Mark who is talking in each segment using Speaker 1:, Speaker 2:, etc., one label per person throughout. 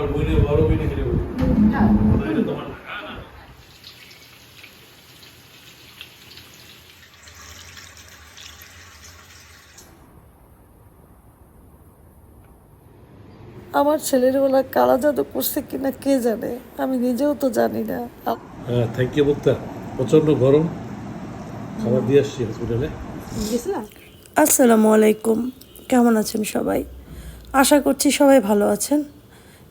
Speaker 1: আমার বইনে বড় বইনে খেলে বলি তোমার না।
Speaker 2: আমার ছেলের বেলা কালা জাদু করছে কিনা কে জানে? আমি নিজেও তো জানি না।
Speaker 1: হ্যাঁ থ্যাংক ইউ বক্তা। প্রচণ্ড গরম। খাবার দিয়ে আসছি হসপিটালে
Speaker 2: আসসালামু আলাইকুম। কেমন আছেন সবাই? আশা করছি সবাই ভালো আছেন।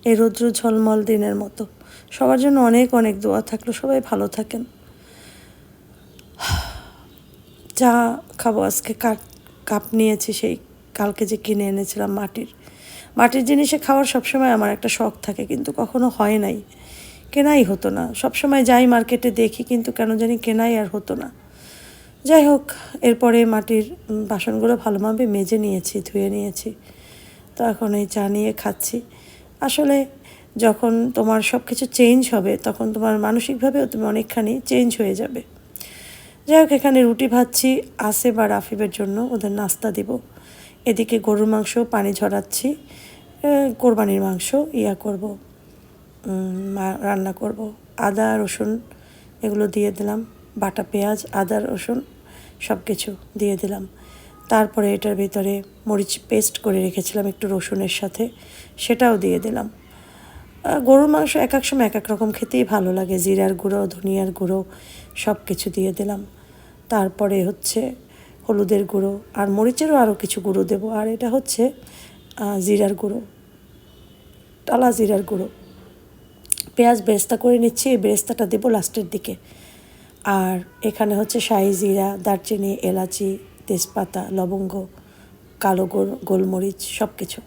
Speaker 2: এই রৌদ্র ঝলমল দিনের মতো। সবার জন্য অনেক অনেক দোয়া থাকল। সবাই ভালো থাকেন। চা খাব আজকে। কাপ কাপ নিয়েছি সেই কালকে যে কিনে এনেছিলাম মাটির। মাটির জিনিসে খাওয়ার সবসময় আমার একটা শখ থাকে, কিন্তু কখনো হয় নাই। কেনাই হতো না। সবসময় যাই মার্কেটে দেখি, কিন্তু কেন জানি কেনাই আর হতো না। যাই হোক, এরপরে মাটির বাসনগুলো ভালোভাবে মেজে নিয়েছি, ধুয়ে নিয়েছি। তো এখন এই চা নিয়ে খাচ্ছি। আসলে যখন তোমার সব কিছু চেঞ্জ হবে, তখন তোমার মানসিকভাবেও তুমি অনেকখানি চেঞ্জ হয়ে যাবে। যাই হোক, এখানে রুটি ভাজছি আসে বা রাফিবের জন্য ওদের নাস্তা দিব। এদিকে গরুর মাংস, পানি ঝরাচ্ছি কোরবানির মাংস, ইয়া করব রান্না করব। আদা, রসুন এগুলো দিয়ে দিলাম, বাটা পেঁয়াজ, আদা, রসুন সব কিছু দিয়ে দিলাম। তারপরে এটার ভিতরে মরিচ পেস্ট করে রেখেছিলাম একটু রসুনের সাথে, সেটাও দিয়ে দিলাম। গরুর মাংস এক এক সময় এক এক রকম খেতেই ভালো লাগে। জিরার গুঁড়ো, ধনিয়ার গুঁড়ো সব কিছু দিয়ে দিলাম। তারপরে হচ্ছে হলুদের গুঁড়ো আর মরিচেরও আরও কিছু গুঁড়ো দেবো। আর এটা হচ্ছে জিরার গুঁড়ো, টালা জিরার গুঁড়ো। পেঁয়াজ বেরেস্তা করে নিচ্ছি, এই বেরেস্তাটা দেবো লাস্টের দিকে। আর এখানে হচ্ছে শাহি জিরা, দারচিনি, এলাচি তেজপাতা, লবঙ্গ, কালো গোল, গোলমরিচ সব কিছু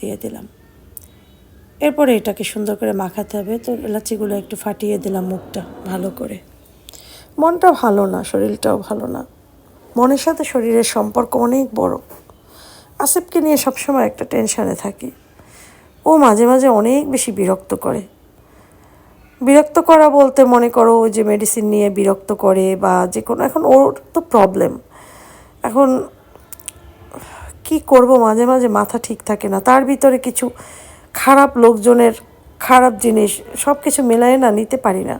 Speaker 2: দিয়ে দিলাম। এরপরে এটাকে সুন্দর করে মাখাতে হবে। তো এলাচিগুলো একটু ফাটিয়ে দিলাম মুখটা ভালো করে। মনটা ভালো না, শরীরটাও ভালো না। মনের সাথে শরীরের সম্পর্ক অনেক বড়। আসিফকে নিয়ে সবসময় একটা টেনশানে থাকি। ও মাঝে মাঝে অনেক বেশি বিরক্ত করে। বিরক্ত করা বলতে মনে করো যে মেডিসিন নিয়ে বিরক্ত করে বা যে কোনো, এখন ওর তো প্রবলেম এখন কি করব মাঝে মাঝে মাথা ঠিক থাকে না। তার ভিতরে কিছু খারাপ লোকজনের খারাপ জিনিস সব কিছু মেলায় না নিতে পারি না।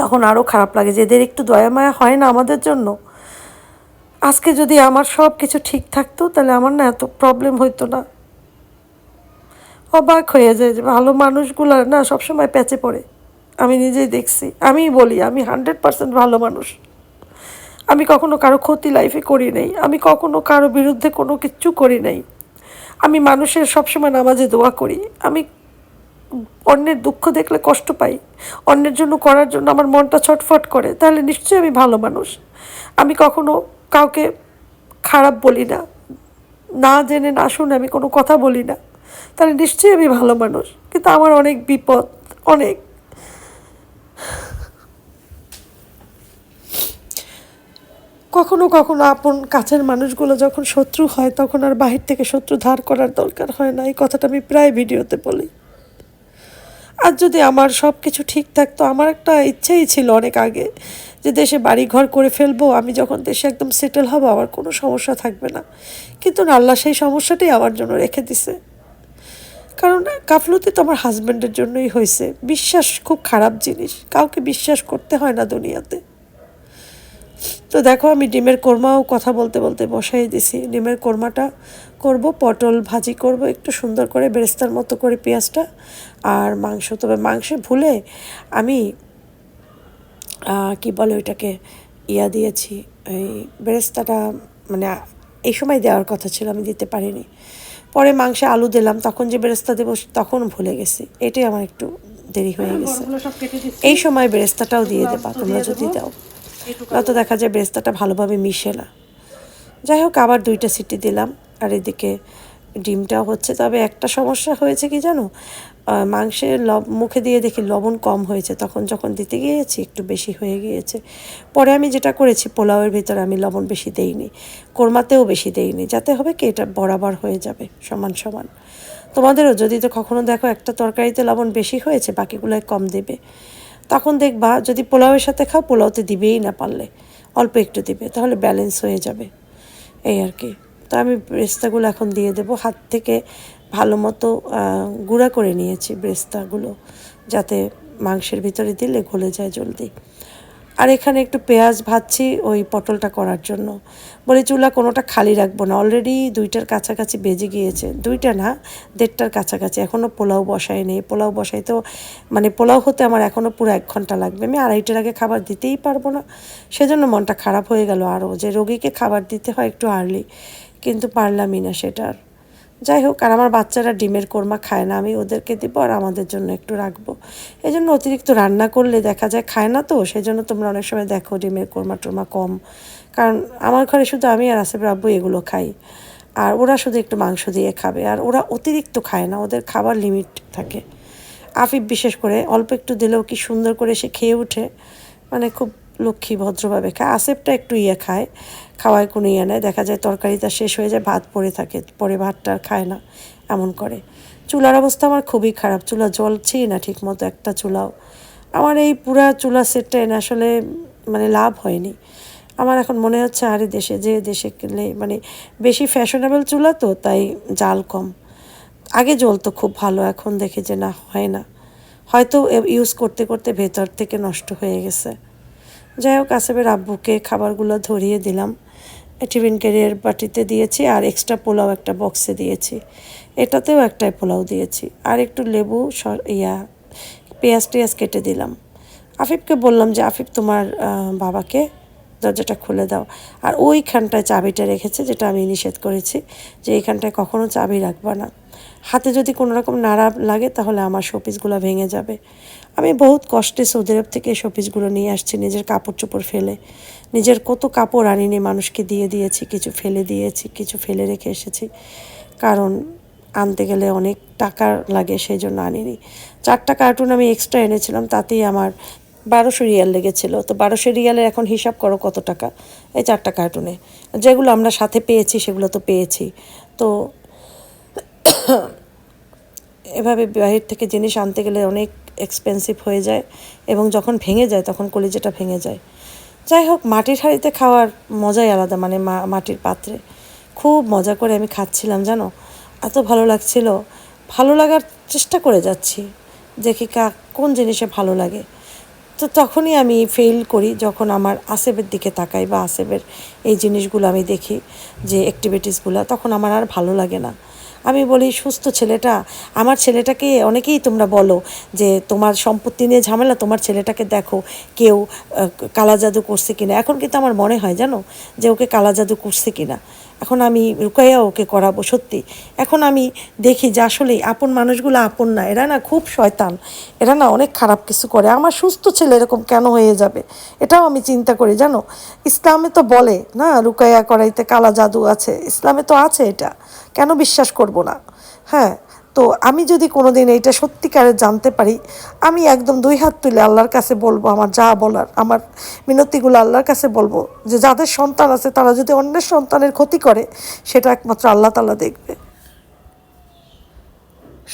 Speaker 2: তখন আরও খারাপ লাগে যে এদের একটু দয়া মায়া হয় না আমাদের জন্য? আজকে যদি আমার সব কিছু ঠিক থাকতো তাহলে আমার না এত প্রবলেম হইতো না। অবাক হয়ে যায় যে ভালো মানুষগুলো না সবসময় প্যাচে পড়ে। আমি নিজেই দেখছি। আমিই বলি, আমি হান্ড্রেড পার্সেন্ট ভালো মানুষ। আমি কখনো কারও ক্ষতি লাইফে করি নাই। আমি কখনো কারও বিরুদ্ধে কোনো কিচ্ছু করি নাই। আমি মানুষের সবসময় নামাজে দোয়া করি। আমি অন্যের দুঃখ দেখলে কষ্ট পাই। অন্যের জন্য করার জন্য আমার মনটা ছটফট করে। তাহলে নিশ্চয়ই আমি ভালো মানুষ। আমি কখনো কাউকে খারাপ বলি না। না জেনে না শুনে আমি কোনো কথা বলি না। তাহলে নিশ্চয়ই আমি ভালো মানুষ, কিন্তু আমার অনেক বিপদ, অনেক। কখনো কখনো আপন কাছের মানুষগুলো যখন শত্রু হয়, তখন আর বাহির থেকে শত্রু ধার করার দরকার হয় না, এই কথাটা আমি প্রায় ভিডিওতে বলি। আর যদি আমার সব কিছু ঠিক থাকতো, আমার একটা ইচ্ছেই ছিল অনেক আগে যে দেশে বাড়ি ঘর করে ফেলব, আমি যখন দেশে একদম সেটেল হব, আমার কোনো সমস্যা থাকবে না। কিন্তু আল্লাহ সেই সমস্যাটাই আমার জন্য রেখে দিছে। কারণ কাফলতি তো আমার হাজব্যান্ডের জন্যই হয়েছে। বিশ্বাস খুব খারাপ জিনিস। কাউকে বিশ্বাস করতে হয় না দুনিয়াতে। তো দেখো, আমি ডিমের কোরমাও কথা বলতে বলতে বসাই দিছি। ডিমের কোরমাটা করব, পটল ভাজি করব, একটু সুন্দর করে বেরেস্তার মতো করে পেঁয়াজটা আর মাংস। তবে মাংসে ভুলে আমি কি বলে ওইটাকে, ইয়া দিয়েছি, এই বেরেস্তাটা মানে এই সময় দেওয়ার কথা ছিল, আমি দিতে পারিনি। পরে মাংসে আলু দিলাম তখন যে বেরেস্তা দেবো তখন ভুলে গেছি। এটাই আমার একটু দেরি হয়ে গেছে। এই সময় বেরেস্তাটাও দিয়ে দেবা তোমরা যদি দাও। তো দেখা যায় বেরেস্তাটা ভালোভাবে মিশে না। যাই হোক আবার দুইটা সিটি দিলাম আর এদিকে ডিমটাও হচ্ছে। তবে একটা সমস্যা হয়েছে কি জানো? মাংসের লব, মুখে দিয়ে দেখি লবণ কম হয়েছে। তখন যখন দিতে গিয়েছি একটু বেশি হয়ে গিয়েছে। পরে আমি যেটা করেছি, পোলাওয়ের ভিতরে আমি লবণ বেশি দেইনি। কোরমাতেও বেশি দেইনি। যাতে হবে কি, এটা বরাবর হয়ে যাবে, সমান সমান। তোমাদেরও যদি তো কখনো দেখো একটা তরকারিতে লবণ বেশি হয়েছে, বাকিগুলোয় কম দেবে। তখন দেখবা যদি পোলাওয়ের সাথে খাও, পোলাওতে দিবেই না পারলে। অল্প একটু দিবে, তাহলে ব্যালেন্স হয়ে যাবে। এই আর কি। তো আমি ব্রেস্তাগুলো এখন দিয়ে দেবো। হাত থেকে ভালো মতো গুঁড়া করে নিয়েছি ব্রেস্তাগুলো, যাতে মাংসের ভিতরে দিলে গলে যায় জলদি। আর এখানে একটু পেঁয়াজ ভাজছি ওই পটলটা করার জন্য। বলি চুলা কোনোটা খালি রাখব না। অলরেডি দুইটার কাছাকাছি বেজে গিয়েছে। দুইটা না, দেড়টার কাছাকাছি। এখনও পোলাও বসাই নেই। পোলাও বসাই তো মানে পোলাও হতে আমার এখনও পুরো এক ঘণ্টা লাগবে। আমি আড়াইটার আগে খাবার দিতেই পারব না। সেজন্য মনটা খারাপ হয়ে গেল আরও। যে রোগীকে খাবার দিতে হয় একটু আর্লি কিন্তু পারলামই না সেটা আর যাই হোক, আর আমার বাচ্চারা ডিমের কোরমা খায় না, আমি ওদেরকে দেবো আর আমাদের জন্য একটু রাখব। এই জন্য অতিরিক্ত রান্না করলে দেখা যায় খায় না তো সেই জন্য তোমরা অনেক সময় দেখো ডিমের কোরমা টোরমা কম। কারণ আমার ঘরে শুধু আমি আর আসেফ আব্বু এগুলো খাই। আর ওরা শুধু একটু মাংস দিয়ে খাবে, আর ওরা অতিরিক্ত খায় না, ওদের খাবার লিমিট থাকে। আফিফ বিশেষ করে অল্প একটু দিলেও কি সুন্দর করে সে খেয়ে ওঠে মানে খুব লক্ষ্মী ভদ্রভাবে খায় আসেফটা একটু ইয়ে খায় খাওয়ায় কোনো ইয়ে নেয় দেখা যায় তরকারিটা শেষ হয়ে যায়, ভাত পড়ে থাকে, পরে ভাতটা আর খায় না, এমন করে। চুলার অবস্থা আমার খুবই খারাপ, চুলা জ্বলছেই না ঠিক মতো একটা চুলাও। আমার এই পুরা চুলা সেটটা এনে আসলে মানে লাভ হয়নি। আমার এখন মনে হচ্ছে আরে দেশে, যে দেশে গেলে মানে বেশি ফ্যাশনেবল চুলা তো, তাই জাল কম। আগে জ্বলতো খুব ভালো, এখন দেখি যে না, হয় না। হয়তো ইউজ করতে করতে ভেতর থেকে নষ্ট হয়ে গেছে। যাই হোক আসেফের আব্বুকে খাবারগুলো ধরিয়ে দিলাম। টিফিন ক্যারিয়ার বাটিতে দিয়েছি আর এক্সট্রা পোলাও একটা বক্সে দিয়েছি। এটাতেও একটাই পোলাও দিয়েছি। আর একটু লেবু ইয়া, পেঁয়াজ টেয়াজ কেটে দিলাম। আফিফকে বললাম যে, আফিফ, তোমার বাবাকে দরজাটা খুলে দাও। আর ওইখানটায় চাবিটা রেখেছে, যেটা আমি নিষেধ করেছি যে এইখানটায় কখনো চাবি রাখবা না। হাতে যদি কোনো রকম নাড়া লাগে, তাহলে আমার শোপিসগুলো ভেঙে যাবে। আমি বহুত কষ্টে সৌদি আরব থেকে এই শোপিসগুলো নিয়ে আসছি, নিজের কাপড় চোপড় ফেলে। নিজের কত কাপড় আনিনি, মানুষকে দিয়ে দিয়েছি, কিছু ফেলে দিয়েছি, কিছু ফেলে রেখে এসেছি। কারণ আনতে গেলে অনেক টাকা লাগে, সেই জন্য আনিনি। চারটা কার্টুন আমি এক্সট্রা এনেছিলাম, তাতেই আমার বারোশো রিয়াল লেগেছিল। তো বারোশো রিয়ালের এখন হিসাব করো কত টাকা? এই চারটা কার্টুনে। যেগুলো আমরা সাথে পেয়েছি, সেগুলো তো পেয়েছি। তো এভাবে বাহির থেকে জিনিস আনতে গেলে অনেক এক্সপেন্সিভ হয়ে যায় এবং যখন ভেঙে যায় তখন কলিজাটা ভেঙে যায়। যাই হোক, মাটির হাঁড়িতে খাওয়ার মজাই আলাদা মানে মাটির পাত্রে। খুব মজা করে আমি খাচ্ছিলাম, জানো? এত ভালো লাগছিল। ভালো লাগার চেষ্টা করে যাচ্ছি, দেখি কা, কোন জিনিসে ভালো লাগে। তো তখনই আমি ফেল করি যখন আমার আসেবের দিকে তাকাই বা আসেবের এই জিনিসগুলো আমি দেখি, যে অ্যাক্টিভিটিসগুলো তখন আমার আর ভালো লাগে না। আমি বলি, সুস্থ ছেলেটা, আমার ছেলেটাকে অনেকেই তোমরা বলো যে তোমার সম্পত্তি নিয়ে ঝামেলা, তোমার ছেলেটাকে দেখো কেউ কালা জাদু করছে কিনা। এখন কিন্তু আমার মনে হয় জানো যে ওকে কালা জাদু করছে কিনা। এখন আমি রুকাইয়া ওকে করাবো, সত্যি। এখন আমি দেখি যে আসলেই আপন মানুষগুলো আপন না, এরা না খুব শয়তান। এরা না অনেক খারাপ কিছু করে। আমার সুস্থ ছেলে এরকম কেন হয়ে যাবে? এটাও আমি চিন্তা করি, জানো? ইসলামে তো বলে, না, রুকাইয়া করাইতে কালা জাদু আছে। ইসলামে তো আছে এটা। কেন বিশ্বাস করব না? হ্যাঁ তো আমি যদি কোনো দিন এইটা সত্যিকারে জানতে পারি, আমি একদম দুই হাত তুলে আল্লাহর কাছে বলব, আমার যা বলার, আমার মিনতিগুলো আল্লাহর কাছে বলব, যে যাদের সন্তান আছে তারা যদি অন্যের সন্তানের ক্ষতি করে, সেটা একমাত্র আল্লাহ তালা দেখবে।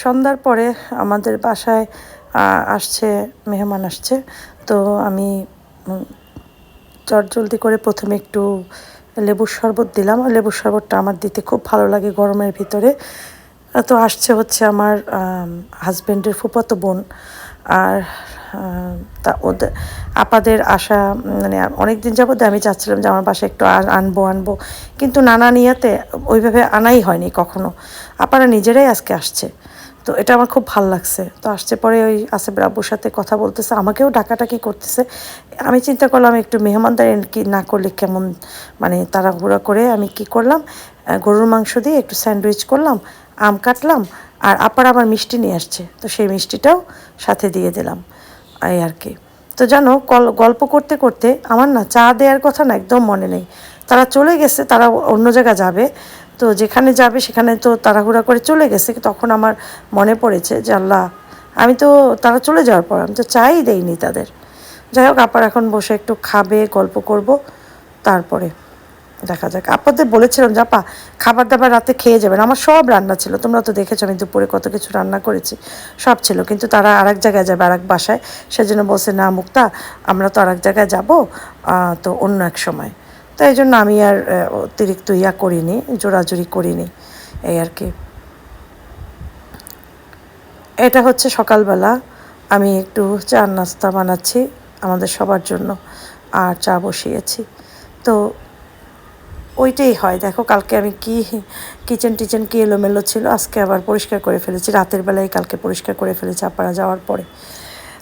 Speaker 2: সন্ধ্যার পরে আমাদের বাসায় আসছে, মেহমান আসছে, তো আমি চটজলদি করে প্রথমে একটু লেবুর শরবত দিলাম, লেবুর শরবতটা আমার দিতে খুব ভালো লাগে গরমের ভিতরে। তো আসছে হচ্ছে আমার হাজব্যান্ডের ফুফাতো বোন। আর তা ওদের, আপাদের আশা মানে অনেক দিন যাবত আমি চাচ্ছিলাম যে আমার বাসায় একটু আনব আনব। কিন্তু নানা নিয়াতে ওইভাবে আনাই হয়নি কখনো। আপারা নিজেরাই আজকে আসছে। তো এটা আমার খুব ভালো লাগছে। তো আসছে পরে ওই আসেফ রাব্বুর সাথে কথা বলতেছে, আমাকেও ডাকাটাকি করতেছে। আমি চিন্তা করলাম একটু মেহমানদারি কি না করলে কেমন মানে তাড়াহুড়া করে আমি কি করলাম গরুর মাংস দিয়ে একটু স্যান্ডউইচ করলাম। আম কাটলাম আর আপার আবার মিষ্টি নিয়ে আসছে। তো সেই মিষ্টিটাও সাথে দিয়ে দিলাম এই আর কি। তো জানো, কল- গল্প করতে করতে আমার না চা দেওয়ার কথা না একদম মনে নেই। তারা চলে গেছে, তারা অন্য জায়গা যাবে। তো যেখানে যাবে সেখানে তো তাড়াহুড়া করে চলে গেছে। তখন আমার মনে পড়েছে যে, আল্লাহ, আমি তো, তারা চলে যাওয়ার পর আমি তো চাই দেইনি তাদের। যাই হোক, আপার এখন বসে একটু খাবে, গল্প করব, তারপরে। দেখা যাক। আপনাদের বলেছিলাম জাপা খাবার দাবার রাতে খেয়ে যাবেন। আমার সব রান্না ছিল। তোমরা তো দেখেছ, আমি দুপুরে কত কিছু রান্না করেছি, সব ছিল। কিন্তু তারা আরেক জায়গায় যাবে আর এক বাসায়। সেজন্য বলছে, না, মুক্তা, আমরা তো আরেক জায়গায় যাব তো অন্য এক সময়। তো তাই জন্য আমি আর অতিরিক্ত ইয়া করিনি, জোরাজুরি করিনি, এই আর কি। এটা হচ্ছে সকালবেলা। আমি একটু চা নাস্তা বানাচ্ছি আমাদের সবার জন্য, আর চা বসিয়েছি। তো ওইটাই হয়। দেখো, কালকে আমি কি কিচেন টিচেন কি এলোমেলো ছিল, আজকে আবার পরিষ্কার করে ফেলেছি। রাতের বেলায় কালকে পরিষ্কার করে ফেলেছি আপনারা যাওয়ার পরে।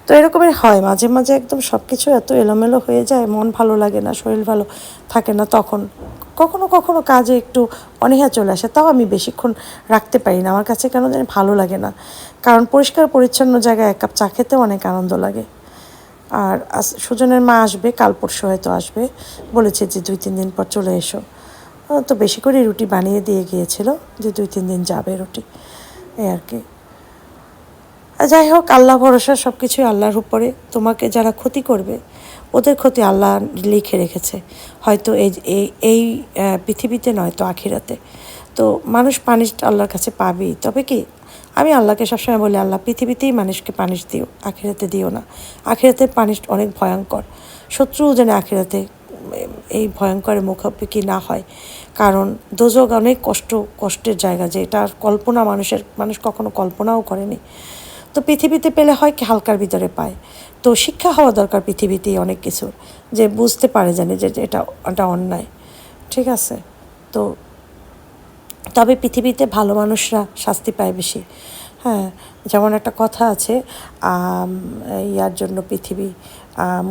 Speaker 2: তো এরকমই হয়, মাঝে মাঝে একদম সব কিছু এত এলোমেলো হয়ে যায়, মন ভালো লাগে না, শরীর ভালো থাকে না তখন। কখনো কখনো কাজে একটু অনীহা চলে আসে, তাও আমি বেশিক্ষণ রাখতে পারি না। আমার কাছে কেন জানি ভালো লাগে না। কারণ পরিষ্কার পরিচ্ছন্ন জায়গায় এক কাপ চা খেতে অনেক আনন্দ লাগে। আর সুজনের মা আসবে, কাল পরশু হয়তো আসবে। বলেছে যে দুই, তিন দিন পর চলে এসো। তো বেশি করে রুটি বানিয়ে দিয়ে গিয়েছিল যে দুই তিন দিন যাবে রুটি, এই আর কি। যাই হোক, আল্লাহ ভরসা সব কিছুই আল্লাহর উপরে। তোমাকে যারা ক্ষতি করবে, ওদের ক্ষতি আল্লাহ লিখে রেখেছে। হয়তো এই এই এই পৃথিবীতে নয়, তো আখিরাতে। তো মানুষ পানিশ আল্লাহর কাছে পাবেই। তবে কি, আমি আল্লাহকে সবসময় বলি, আল্লাহ, পৃথিবীতেই মানুষকে পানিশ দিও, আখিরাতে দিও না। আখিরাতে পানিশ অনেক ভয়ঙ্কর। শত্রুও যেন আখিরাতে, এই ভয়ঙ্করের মুখাপেক্ষি না হয়। কারণ দোজক অনেক কষ্ট, কষ্টের জায়গা যে এটা কল্পনা মানুষের, মানুষ কখনো কল্পনাও করেনি। তো পৃথিবীতে পেলে হয় কি হালকার ভিতরে পায়। তো শিক্ষা হওয়া দরকার পৃথিবীতেই অনেক কিছু, যে বুঝতে পারে জানে যে এটা এটা অন্যায়। ঠিক আছে? তো তবে পৃথিবীতে ভালো মানুষরা শাস্তি পায় বেশি। হ্যাঁ যেমন একটা কথা আছে ইয়ার জন্য পৃথিবী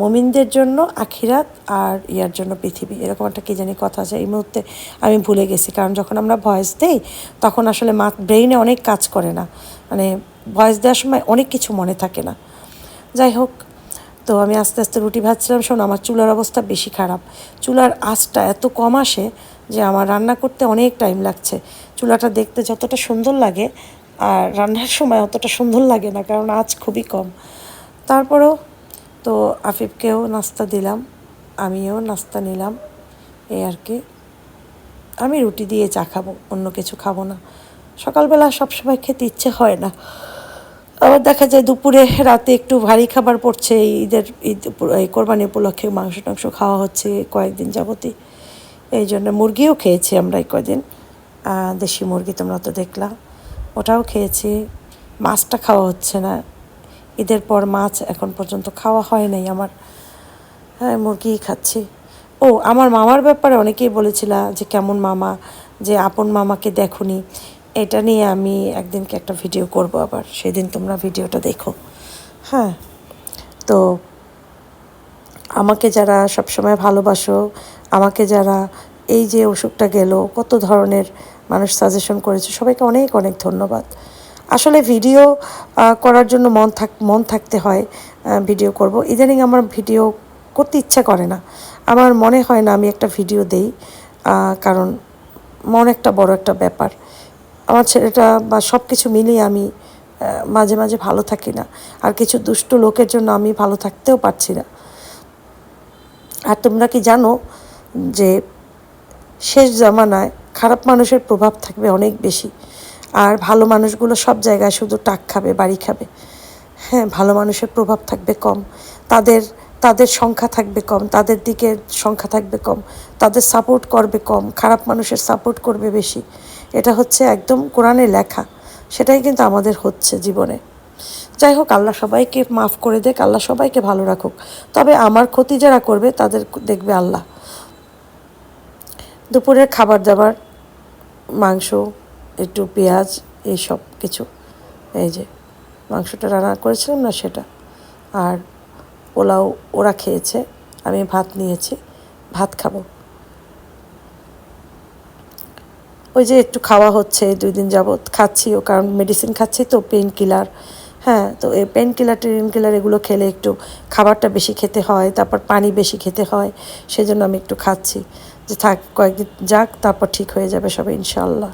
Speaker 2: মুমিনদের জন্য আখিরাত আর ইয়ার জন্য পৃথিবী। এরকম একটা কী জানি কথা আছে, এই মুহূর্তে আমি ভুলে গেছি। কারণ যখন আমরা ভয়েস দেই, তখন আসলে মা ব্রেইনে অনেক কাজ করে না। মানে ভয়েস দেওয়ার সময় অনেক কিছু মনে থাকে না। যাই হোক, তো আমি আস্তে আস্তে রুটি ভাজছিলাম। শোনো, আমার চুলার অবস্থা বেশি খারাপ। চুলার আঁচটা এত কম আসে যে আমার রান্না করতে অনেক টাইম লাগছে। চুলাটা দেখতে যতটা সুন্দর লাগে, আর রান্নার সময় অতটা সুন্দর লাগে না, কারণ আঁচ খুবই কম। তারপরেও তো আফিফকেও নাস্তা দিলাম আমিও নাস্তা নিলাম এই আর কি। আমি রুটি দিয়ে চা খাব অন্য কিছু খাব না। সকালবেলা সবসময় খেতে ইচ্ছে হয় না। আবার দেখা যায় দুপুরে রাতে একটু ভারী খাবার পড়ছে ঈদের ঈদ এই কোরবানি উপলক্ষে মাংস টাংস খাওয়া হচ্ছে কয়েকদিন যাবতই। এই জন্য মুরগিও খেয়েছি আমরা এই কয়দিন আহ, দেশি মুরগি তোমরা তো দেখলা। ওটাও খেয়েছি। মাছটা খাওয়া হচ্ছে না। ঈদের পর মাছ এখন পর্যন্ত খাওয়া হয় নাই আমার। হ্যাঁ মুরগিই খাচ্ছি। ও, আমার মামার ব্যাপারে অনেকেই বলেছিল যে, কেমন মামা? যে, আপন মামাকে দেখুনি। এটা নিয়ে আমি একদিনকে একটা ভিডিও করব আবার। সেদিন তোমরা ভিডিওটা দেখো। হ্যাঁ তো আমাকে যারা সবসময় ভালোবাসো, আমাকে যারা এই যে অসুখটা গেল, কত ধরনের মানুষ সাজেশন করেছে, সবাইকে অনেক অনেক ধন্যবাদ। আসলে ভিডিও করার জন্য মন থাক, মন থাকতে হয় ভিডিও করব। ইদানিং আমার ভিডিও করতে ইচ্ছা করে না। আমার মনে হয় না আমি একটা ভিডিও দেই কারণ মন একটা বড় একটা ব্যাপার। আমার ছেলেটা বা সব কিছু মিলিয়ে আমি মাঝে মাঝে ভালো থাকি না। আর কিছু দুষ্ট লোকের জন্য আমি ভালো থাকতেও পারছি না। আর তোমরা কি জানো যে শেষ জামানায় খারাপ মানুষের প্রভাব থাকবে অনেক বেশি। আর ভালো মানুষগুলো সব জায়গায় শুধু টাক খাবে, বাড়ি খাবে। হ্যাঁ ভালো মানুষের প্রভাব থাকবে কম। তাদের তাদের সংখ্যা থাকবে কম, তাদের দিকে সংখ্যা থাকবে কম, তাদের সাপোর্ট করবে কম, খারাপ মানুষের সাপোর্ট করবে বেশি। এটা হচ্ছে একদম কোরআনে লেখা। সেটাই কিন্তু আমাদের হচ্ছে জীবনে। যাই হোক, আল্লাহ সবাইকে মাফ করে দেখ, আল্লাহ সবাইকে ভালো রাখুক। তবে আমার ক্ষতি যারা করবে, তাদের দেখবে আল্লাহ। দুপুরের খাবার দাবার, মাংস একটু পেঁয়াজ এইসব কিছু। এই যে, মাংসটা রান্না করেছিলাম না সেটা। আর পোলাও ওরা খেয়েছে, আমি ভাত নিয়েছি, ভাত খাব। ওই যে একটু খাওয়া হচ্ছে, দুই দিন যাবৎ খাচ্ছিও কারণ মেডিসিন খাচ্ছি তো পেন কিলার হ্যাঁ তো এই পেন কিলার টেন কিলার এগুলো খেলে একটু খাবারটা বেশি খেতে হয়, তারপর পানি বেশি খেতে হয়, সেজন্য আমি একটু খাচ্ছি। যে থাক, কয়েকদিন যাক, তারপর ঠিক হয়ে যাবে সব ইনশাল্লাহ